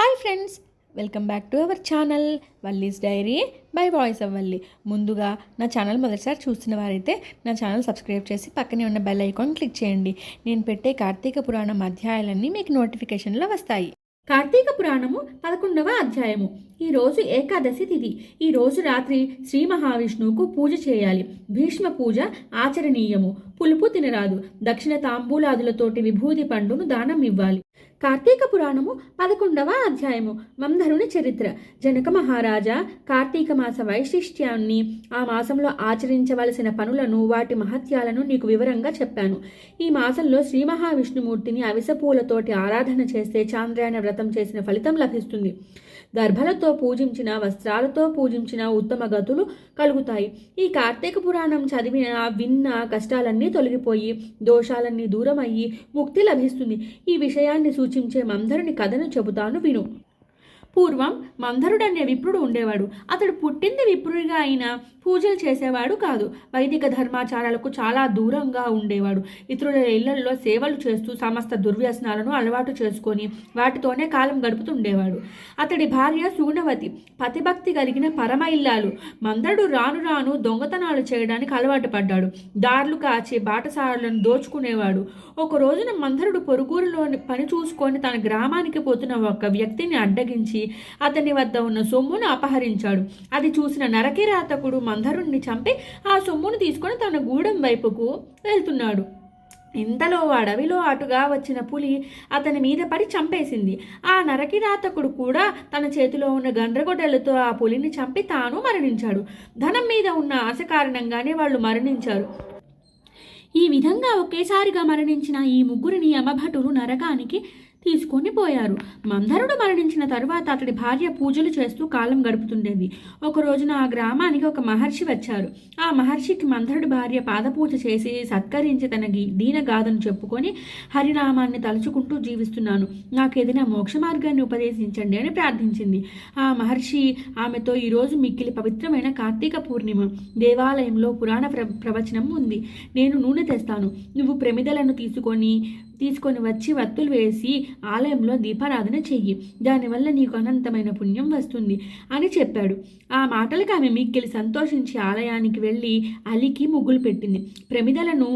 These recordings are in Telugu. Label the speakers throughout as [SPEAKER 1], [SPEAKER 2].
[SPEAKER 1] Hi friends welcome back to our channel Valli's diary by voice of Valli. ముందుగా నా ఛానల్ మొదటిసారి చూస్తున్న వారైతే నా ఛానల్ సబ్స్క్రైబ్ చేసి పక్కనే ఉన్న బెల్ ఐకాన్ క్లిక్ చేయండి. నేను పెట్టే కార్తీక పురాణం అధ్యాయాలన్నీ మీకు నోటిఫికేషన్లో వస్తాయి. కార్తీక పురాణము పదకొండవ అధ్యాయము. ఈరోజు ఏకాదశి తిథి ఈరోజు రాత్రి శ్రీ మహావిష్ణువుకు పూజ చేయాలి. భీష్మ పూజ ఆచరణీయము. పులుపు తినరాదు. దక్షిణ తాంబూలాదులతోటి విభూది పండును దానం ఇవ్వాలి. కార్తీక పురాణము పదకొండవ అధ్యాయము. మందరుని చరిత్ర. జనక మహారాజా కార్తీక మాస వైశిష్ట్యాన్ని ఆ మాసంలో ఆచరించవలసిన పనులను వాటి మహత్యాలను నీకు వివరంగా చెప్పాను. ఈ మాసంలో శ్రీ మహావిష్ణుమూర్తిని అవిసపూలతోటి ఆరాధన చేస్తే చాంద్రాయణ వ్రతం చేసిన ఫలితం లభిస్తుంది. గర్భలతో పూజించిన వస్త్రాలతో పూజించిన ఉత్తమ గతులు కలుగుతాయి. ఈ కార్తీక పురాణం చదివిన విన్న కష్టాలన్నీ తొలగిపోయి దోషాలన్నీ దూరమయ్యి ముక్తి లభిస్తుంది. ఈ విషయాన్ని సూచించే మందరుని కథను చెబుతాను విను. పూర్వం మందరుడనే విప్రుడు ఉండేవాడు. అతడు పుట్టింది విప్రుడిగా అయినా పూజలు చేసేవాడు కాదు. వైదిక ధర్మాచారాలకు చాలా దూరంగా ఉండేవాడు. ఇతరుల ఇళ్ళలో సేవలు చేస్తూ సమస్త దుర్వ్యసనాలను అలవాటు చేసుకొని వాటితోనే కాలం గడుపుతుండేవాడు. అతడి భార్య సుగుణవతి పతిభక్తి కలిగిన పరమ ఇల్లాలు. మందరుడు రాను రాను దొంగతనాలు చేయడానికి అలవాటు పడ్డాడు. దారులు కాచి బాటసారులను దోచుకునేవాడు. ఒక రోజున మందరుడు పొరుగురులోని పని చూసుకొని తన గ్రామానికి పోతున్న ఒక వ్యక్తిని అడ్డగించి అతని వద్ద ఉన్న సొమ్మును అపహరించాడు. అది చూసిన నరకిరాతకుడు మందరుణ్ణి చంపి ఆ సొమ్మును తీసుకొని తన గూడెం వైపుకు వెళ్తున్నాడు. ఇంతలో అడవిలో అటుగా వచ్చిన పులి అతని మీద పడి చంపేసింది. ఆ నరకిరాతకుడు కూడా తన చేతిలో ఉన్న గండ్రగొడ్డలతో ఆ పులిని చంపి తాను మరణించాడు. ధనం మీద ఉన్న ఆశ కారణంగానే వాళ్ళు మరణించారు. ఈ విధంగా ఒకేసారిగా మరణించిన ఈ ముగ్గురిని యమభటులు నరకానికి తీసుకొని పోయారు. మందరుడు మరణించిన తరువాత అతడి భార్య పూజలు చేస్తూ కాలం గడుపుతుండేది. ఒక రోజున ఆ గ్రామానికి ఒక మహర్షి వచ్చారు. ఆ మహర్షికి మందరుడి భార్య పాదపూజ చేసి సత్కరించి తన దీనగాథను చెప్పుకొని హరినామాన్ని తలుచుకుంటూ జీవిస్తున్నాను. నాకు ఏదైనా మోక్ష మార్గాన్ని ఉపదేశించండి అని ప్రార్థించింది. ఆ మహర్షి ఆమెతో ఈరోజు మిక్కిలి పవిత్రమైన కార్తీక పూర్ణిమ దేవాలయంలో పురాణ ప్ర ప్రవచనం ఉంది. నేను నూనె తెస్తాను. నువ్వు ప్రమిదలను తీసుకొని తీసుకొని వచ్చి వత్తులు వేసి ఆలయంలో దీపారాధన చెయ్యి. దానివల్ల నీకు అనంతమైన పుణ్యం వస్తుంది అని చెప్పాడు. ఆ మాటలకు ఆమె మిక్కిలి సంతోషించి ఆలయానికి వెళ్ళి అలికి ముగ్గులు పెట్టింది. ప్రమిదలను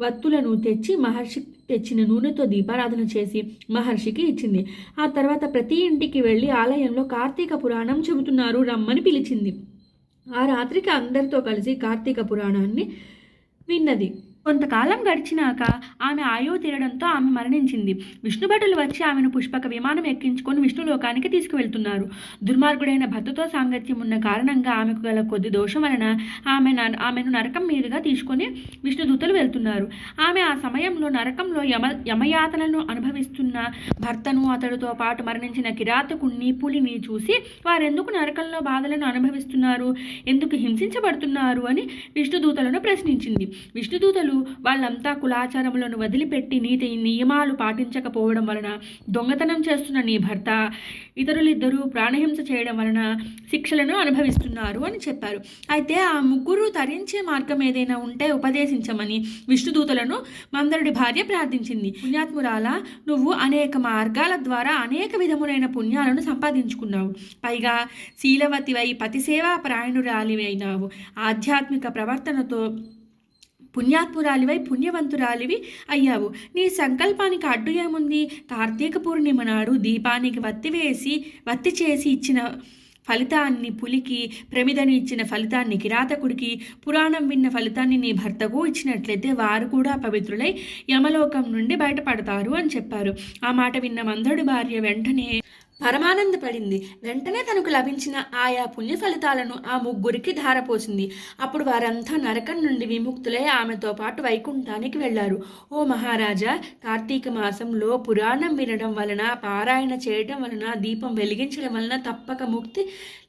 [SPEAKER 1] వత్తులను తెచ్చి మహర్షి తెచ్చిన నూనెతో దీపారాధన చేసి మహర్షికి ఇచ్చింది. ఆ తర్వాత ప్రతి ఇంటికి వెళ్ళి ఆలయంలో కార్తీక పురాణం చెబుతున్నారు రమ్మని పిలిచింది. ఆ రాత్రికి అందరితో కలిసి కార్తీక పురాణాన్ని విన్నది. కొంతకాలం గడిచినాక ఆమె ఆయువు తీరడంతో ఆమె మరణించింది. విష్ణుభటులు వచ్చి ఆమెను పుష్పక విమానం ఎక్కించుకొని విష్ణులోకానికి తీసుకువెళ్తున్నారు. దుర్మార్గుడైన భర్తతో సాంగత్యం ఉన్న కారణంగా ఆమెకు గల కొద్ది దోషం వలన ఆమె న- ఆమెను నరకం మీదుగా తీసుకొని విష్ణుదూతలు వెళ్తున్నారు. ఆమె ఆ సమయంలో నరకంలో యమ యమయాతనను అనుభవిస్తున్న భర్తను అతడితో పాటు మరణించిన కిరాతకుణ్ణి పులిని చూసి వారెందుకు నరకంలో బాధలను అనుభవిస్తున్నారు? ఎందుకు హింసించబడుతున్నారు? అని విష్ణుదూతలను ప్రశ్నించింది. విష్ణుదూతలు వాళ్ళంతా కులాచారములను వదిలిపెట్టి నీతి నియమాలు పాటించకపోవడం వలన దొంగతనం చేస్తున్న నీ భర్త ఇతరులిద్దరూ ప్రాణహింస చేయడం వలన శిక్షలను అనుభవిస్తున్నారు అని చెప్పారు. అయితే ఆ ముగ్గురు తరించే మార్గం ఏదైనా ఉంటే ఉపదేశించమని విష్ణుదూతలను మందరుడి భార్య ప్రార్థించింది. పుణ్యాత్మురాల నువ్వు అనేక మార్గాల ద్వారా అనేక విధములైన పుణ్యాలను సంపాదించుకున్నావు. పైగా శీలవతివై పతిసేవా ప్రాయణురాలివైనావు. ఆధ్యాత్మిక ప్రవర్తనతో పుణ్యాత్మురాలివై పుణ్యవంతురాలివి అయ్యావు. నీ సంకల్పానికి అడ్డు ఏముంది? కార్తీక పూర్ణిమ నాడు దీపానికి వత్తి వేసి వత్తి చేసి ఇచ్చిన ఫలితాన్ని పులికి ప్రమిదని ఇచ్చిన ఫలితాన్ని కిరాతకుడికి పురాణం విన్న ఫలితాన్ని నీ భర్తకు ఇచ్చినట్లయితే వారు కూడా పవిత్రులై యమలోకం నుండి బయటపడతారు అని చెప్పారు. ఆ మాట విన్న మందరుడి భార్య వెంటనే పరమానందపడింది. వెంటనే తనకు లభించిన ఆయా పుణ్య ఫలితాలను ఆ ముగ్గురికి ధారపోసింది. అప్పుడు వారంతా నరకం నుండి విముక్తులై ఆమెతో పాటు వైకుంఠానికి వెళ్ళారు. ఓ మహారాజా కార్తీక మాసంలో పురాణం వినడం వలన పారాయణ చేయడం వలన దీపం వెలిగించడం వలన తప్పక ముక్తి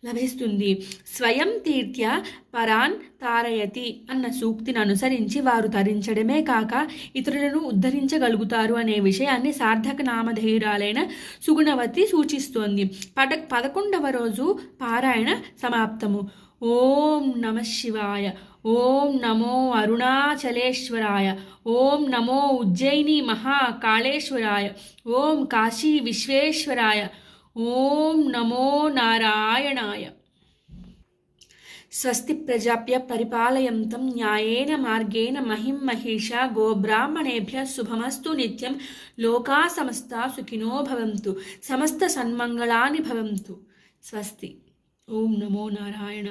[SPEAKER 1] లభిస్తుంది. స్వయం తీర్థ్య పరాన్ తారయతి అన్న సూక్తిని అనుసరించి వారు తరించడమే కాక ఇతరులను ఉద్ధరించగలుగుతారు అనే విషయాన్ని సార్థక నామధేయురాలైన సుగుణవతి సూచి సూచిస్తోంది పద పదకొండవ రోజు పారాయణ సమాప్తము. ఓం నమ శివాయ ఓం నమో అరుణాచలేశ్వరాయ ఓం నమో ఉజ్జయిని మహాకాళేశ్వరాయ ఓం కాశీ విశ్వేశ్వరాయ ఓం నమో నారాయణాయ. స్వస్తి ప్రజాప్య పరిపాలయంతం న్యాయేన మార్గేణ మహిం మహిష గోబ్రాహ్మణేభ్య శుభమస్తు నిత్యం లోకా సమస్త సుఖినో భవంతు సమస్త సన్మంగళాని భవంతు. స్వస్తి. ఓం నమో నారాయణ.